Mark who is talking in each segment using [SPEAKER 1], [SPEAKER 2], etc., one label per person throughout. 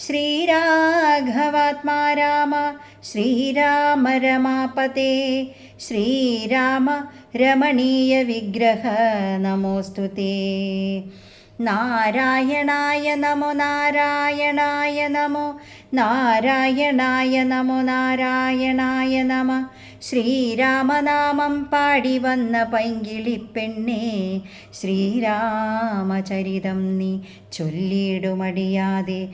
[SPEAKER 1] ശ്രീരാഘവാത്മാ രാമ ശ്രീരാമ രമാപതേ ശ്രീരാമ രമണീയ വിഗ്രഹ നമോസ്തു നാരായണായ നമോ നാരായണായ നമോ നാരായണായ നമോ നാരായണായ നമ. ശ്രീരാമനാമം പാടി വന്ന പൈങ്കിളിപ്പെണ്ണേ ശ്രീരാമചരിതം നീ ചൊല്ലിയിടുമടിയാതെ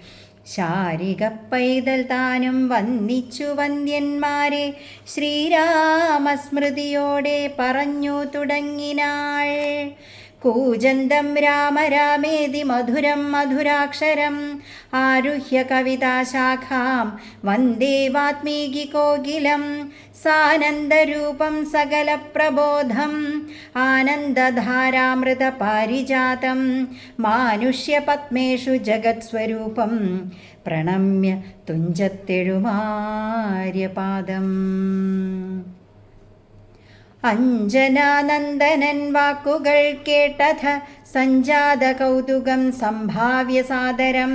[SPEAKER 1] ശാരിക പൈതൽ താനും വന്നിച്ചു വന്ദ്യന്മാരെ. ശ്രീരാമസ്മൃതിയോടെ പറഞ്ഞു തുടങ്ങിനാൾ. കൂജന്തം രാമ രാമേതി മധുരം മധുരാക്ഷരം. ആരുഹ്യ കവിതാശാഖാം വന്ദേ വാത്മീകി കോകിലം. സാനന്ദരൂപം സകല പ്രബോധം. ആനന്ദധാരാമൃത പാരിജാതം. മാനുഷ്യപത്മേഷു ജഗത്സ്വരൂപം പ്രണമ്യ തുഞ്ചത്തെഴുമാര്യപാദം. അഞ്ജനാനന്ദനൻ വാക്കുകൾ കേട്ടഥ സഞ്ജാത കൗതുകം സംഭാവ്യ സാദരം.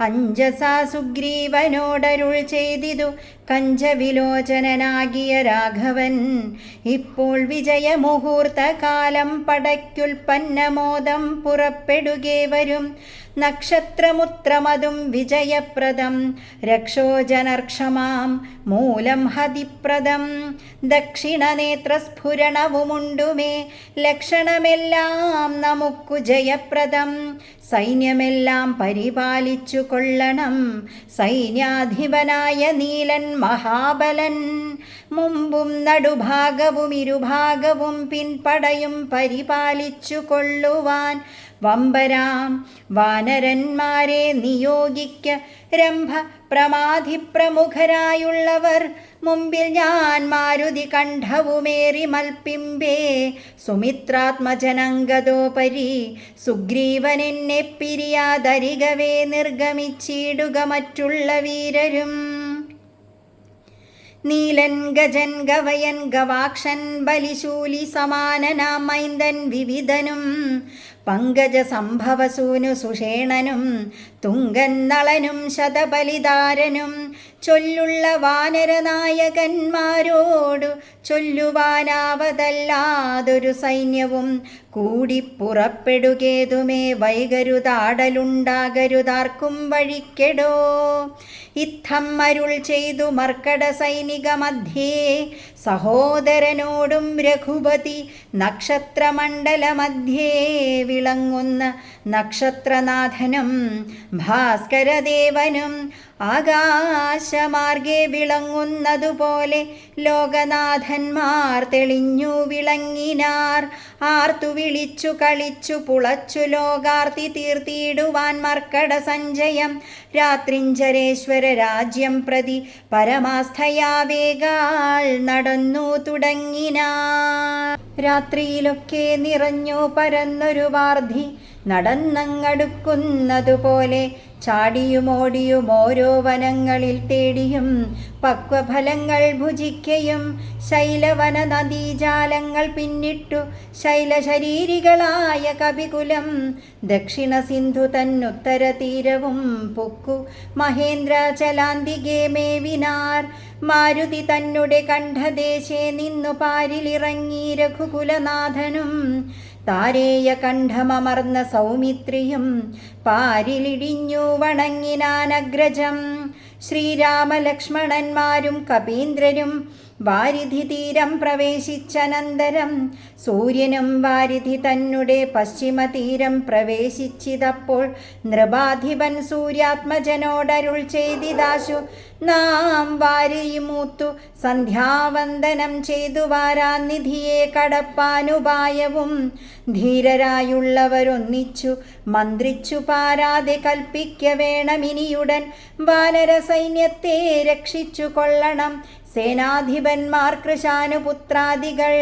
[SPEAKER 1] അഞ്ജസാ സുഗ്രീവനോടരുൾ ചെയ്തിതു കഞ്ചവിലോചനനാകിയ രാഘവൻ. ഇപ്പോൾ വിജയമുഹൂർത്തകാലം പടയ്ക്കുൽപ്പന്നമോദം പുറപ്പെടുകേ വരും. നക്ഷത്രമുത്രമതും വിജയപ്രദം. രക്ഷോജനർക്ഷമാം മൂലം ഹതിപ്രദം. ദക്ഷിണനേത്രസ്ഫുരണവുമുണ്ടുമേ. ലക്ഷണമെല്ലാം നമുക്കു ജയപ്രദം. സൈന്യമെല്ലാം പരിപാലിച്ചു കൊള്ളണം. സൈന്യാധിപനായ നീലൻ മഹാബലൻ. മുമ്പും നടുഭാഗവും ഇരുഭാഗവും പിൻപടയും പരിപാലിച്ചു കൊള്ളുവാൻ വമ്പരാം. വാനരന്മാരെ നിയോഗിക്ക രംഭ പ്രമാധിപ്രമുഖരായുള്ളവർ. മുമ്പിൽ ഞാൻ മാരുതി കണ്ഠവുമേറി മൽപ്പിമ്പേ. സുമിത്രാത്മജനങ്കതോപരി സുഗ്രീവനെന്നെ പിരിയാതരികവേ. നിർഗമിച്ചിടുക മറ്റുള്ള വീരരും. നീലൻ ഗജൻ ഗവയൻ ഗവാക്ഷൻ ബലിശൂലി സമാനനാം മൈന്ദൻ വിവിധനും. പങ്കജ സംഭവസൂനു സുഷേണനും തുങ്കൻ നളനും ശതബലിതാരനും ചൊല്ലുള്ള വാനരനായകന്മാരോടു ചൊല്ലുവാനാവതല്ലാതൊരു സൈന്യവും കൂടി പുറപ്പെടുകേതുമേ വൈകരുതാടലുണ്ടാകരുതാർക്കും വഴിക്കെടോ. ഇത്തം അരുൾ ചെയ്തു മർക്കട സൈനിക മധ്യേ സഹോദരനോടും രഘുപതി നക്ഷത്രമണ്ഡല മധ്യേ വിളങ്ങുന്ന നക്ഷത്രനാഥനും ഭാസ്കരദേവനും ആകാശമാർഗെ വിളങ്ങുന്നതുപോലെ ലോകനാഥന്മാർ തെളിഞ്ഞു വിളങ്ങിനാർ. ആർത്തു വിളിച്ചു കളിച്ചു പുളച്ചു ലോകാർത്തി തീർത്തിയിടുവാൻ മർക്കട സഞ്ചയം. രാത്രിഞ്ചരേശ്വര രാജ്യം പ്രതി പരമാസ്ഥയാവേഗാൾ നടന്നു തുടങ്ങിനാർ. രാത്രിയിലൊക്കെ നിറഞ്ഞു പരന്നൊരു വാർധി നടന്നങ്ങടുക്കുന്നതുപോലെ ചാടിയുമോടിയും ഓരോ വനങ്ങളിൽ തേടിയും പക്വഫലങ്ങൾ ഭുജിക്കയും ശൈലവന നദീജാലങ്ങൾ പിന്നിട്ടു ശൈലശരീരികളായ കവികുലം ദക്ഷിണ സിന്ധു തന്നുത്തര തീരവും പൊക്കു. മഹേന്ദ്ര ചലാന്തികേ മേവിനാർ മാരുതി തന്നുടെ കണ്ഠദേശേ നിന്നു പാരിലിറങ്ങി രഘുകുലനാഥനും താരേയ കണ്ഠമമർന്ന സൗമിത്രിയും പാരിലിടിഞ്ഞു വണങ്ങിനാനഗ്രജം ശ്രീരാമലക്ഷ്മണന്മാരും കപീന്ദ്രരും വാരിധി തീരം പ്രവേശിച്ചനന്തരം. സൂര്യനും വാരിധി തന്നെ പശ്ചിമ തീരം പ്രവേശിച്ചിതപ്പോൾ നൃപാധിപൻ സൂര്യാത്മജനോടരുൾ ചെയ്തിദാശു നാം വാരിയുമൂത്തു സന്ധ്യാവന്ദനം ചെയ്തു വാരാനിധിയെ കടപ്പാനുപായവും. ധീരരായുള്ളവരൊന്നിച്ചു മന്ത്രിച്ചു പാരാതെ കൽപ്പിക്ക വേണമിനിയുടൻ വാനര സൈന്യത്തെ രക്ഷിച്ചു കൊള്ളണം. സേനാധിപന്മാർ കൃശാനുപുത്രാദികൾ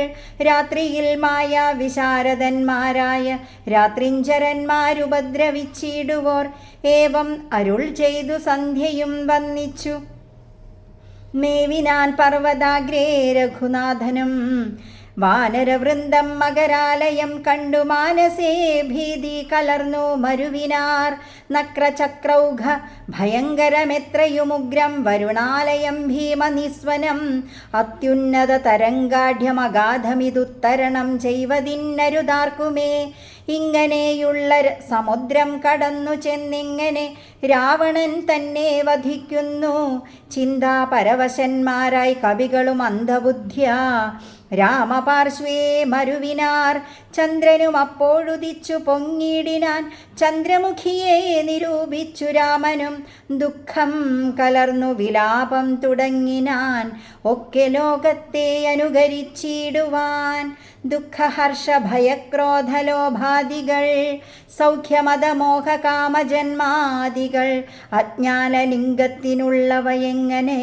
[SPEAKER 1] രാത്രിയിൽ മായ വിശാരദന്മാരായ രാത്രിഞ്ചരന്മാരുപദ്രവിച്ചിടുവോർ ഏവം അരുൾ ചെയ്തു സന്ധ്യയും വന്നിച്ചു. മേവിനാൻ പർവതാഗ്രേ രഘുനാഥനും വാനരവൃന്ദം മകരാലയം കണ്ടു മാനസേ ഭീതി കലർന്നു മരുവിനാർ. നക്രചക്രൗഘ ഭയങ്കരമെത്രയുമുഗ്രം വരുണാലയം ഭീമനിസ്വനം. അത്യുന്നത തരംഗാഢ്യമഗാധമിതുത്തരണം ചെയ്വതിന്നരുതാർക്കുമേ. ഇങ്ങനെയുള്ള സമുദ്രം കടന്നു ചെന്നിങ്ങനെ രാവണൻ തന്നെ വധിക്കുന്നു. ചിന്താപരവശന്മാരായി കവികളും അന്ധബുദ്ധ്യ. രാമപാർശ്വേ മരുവിനാർ ചന്ദ്രനും അപ്പോഴുദിച്ചു പൊങ്ങിടിനാൻ. ചന്ദ്രമുഖിയെ നിരൂപിച്ചു രാമനും. ദുഃഖം കലർന്നു വിലാപം തുടങ്ങിനാൻ. ഒക്കെ ലോകത്തെ അനുകരിച്ചിടുവാൻ. ദുഃഖഹർഷ ഭയക്രോധലോഭാദികൾ സൗഖ്യമതമോഹ കാമജന്മാദികൾ അജ്ഞാനലിംഗത്തിനുള്ളവയെങ്ങനെ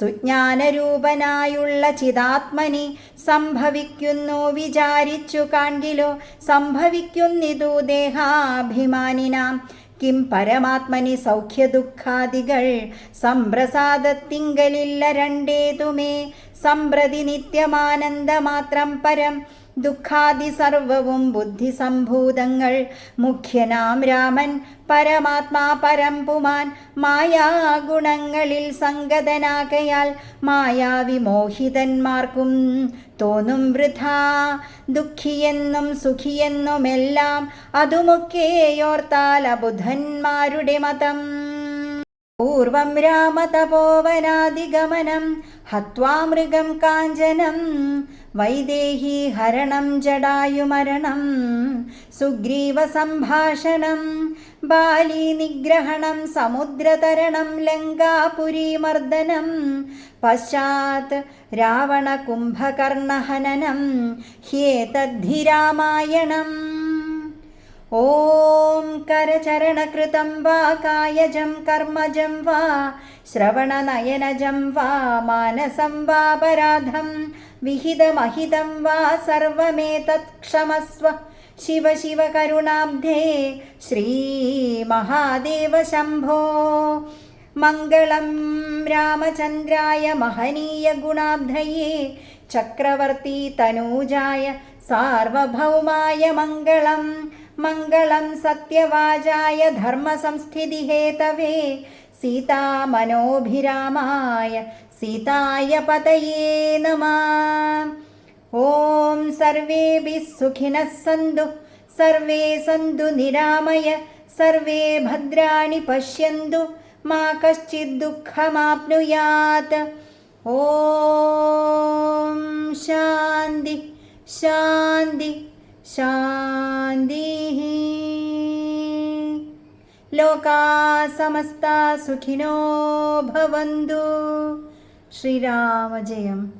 [SPEAKER 1] സുജ്ഞാനരൂപനായുള്ള ചിതാത്മനി സംഭവിക്കുന്നു വിചാരിച്ചു കാൺകിലോ സംഭവിക്കുന്നിതു ദേഹാഭിമാനിനാം. കിം പരമാത്മനി സൗഖ്യദുഃഖാദികൾ. സംപ്രസാദത്തിങ്കലില്ല രണ്ടേതുമേ. സംപ്രതി നിത്യമാനന്ദമാത്രം പരം ദുഃഖാദി സർവവും ബുദ്ധിസംഭൂതങ്ങൾ. മുഖ്യനാം രാമൻ പരമാത്മാ പരംപുമാൻ മായാഗുണങ്ങളിൽ സംഗതനാകയാൽ മായാവിമോഹിതന്മാർക്കും തോന്നും വൃഥാ. ദുഃഖിയെന്നും സുഖിയെന്നുമെല്ലാം അതുമൊക്കെയോർത്താൽ അബുധന്മാരുടെ മതം. പൂർവം രാമതപോവനാദിഗമനം ഹത്വാ മൃഗം കാഞ്ചനം വൈദേഹി ഹരണം ജടായുമരണം സുഗ്രീവ സംഭാഷണം ബാലി നിഗ്രഹണം സമുദ്രതരണം ലങ്കാപുരീമർദ്ദനം പശ്ചാത് രാവണ കുംഭകർണഹനനം करचरणकृतं वा कायजं വാ वा श्रवणनयनजं വാ मानसं വാ മാനസം വാപരാധം വിഹിതമഹിതം വാ സർവമേതത് शिव ശിവ ശിവ കരുണാബ്ധേ ശ്രീമഹാദേവ ശംഭോ. മംഗളം രാമചന്ദ്രായ മഹനീയ ഗുണാബ്ധയേ ചക്രവർത്തി തനൂജായ സാർവഭൗമായ മംഗളം മംഗളം സത്യവാചായ ധർമ്മസംസ്ഥിതിഹേതവേ സീതാമനോഭിരാമായ സീതായ പതയേ നമ. ഓം സർവേഭിः സുഖിനः സന്തു സർവേ സന്തു നിരാമയ സർവേ ഭദ്രാണി പശ്യന്തു മാ കശ്ചിത് ദുഃഖമാപ്നുയാത്. शान्तिः लोका समस्ता सुखिनो भवन्तु। श्रीरामजयम्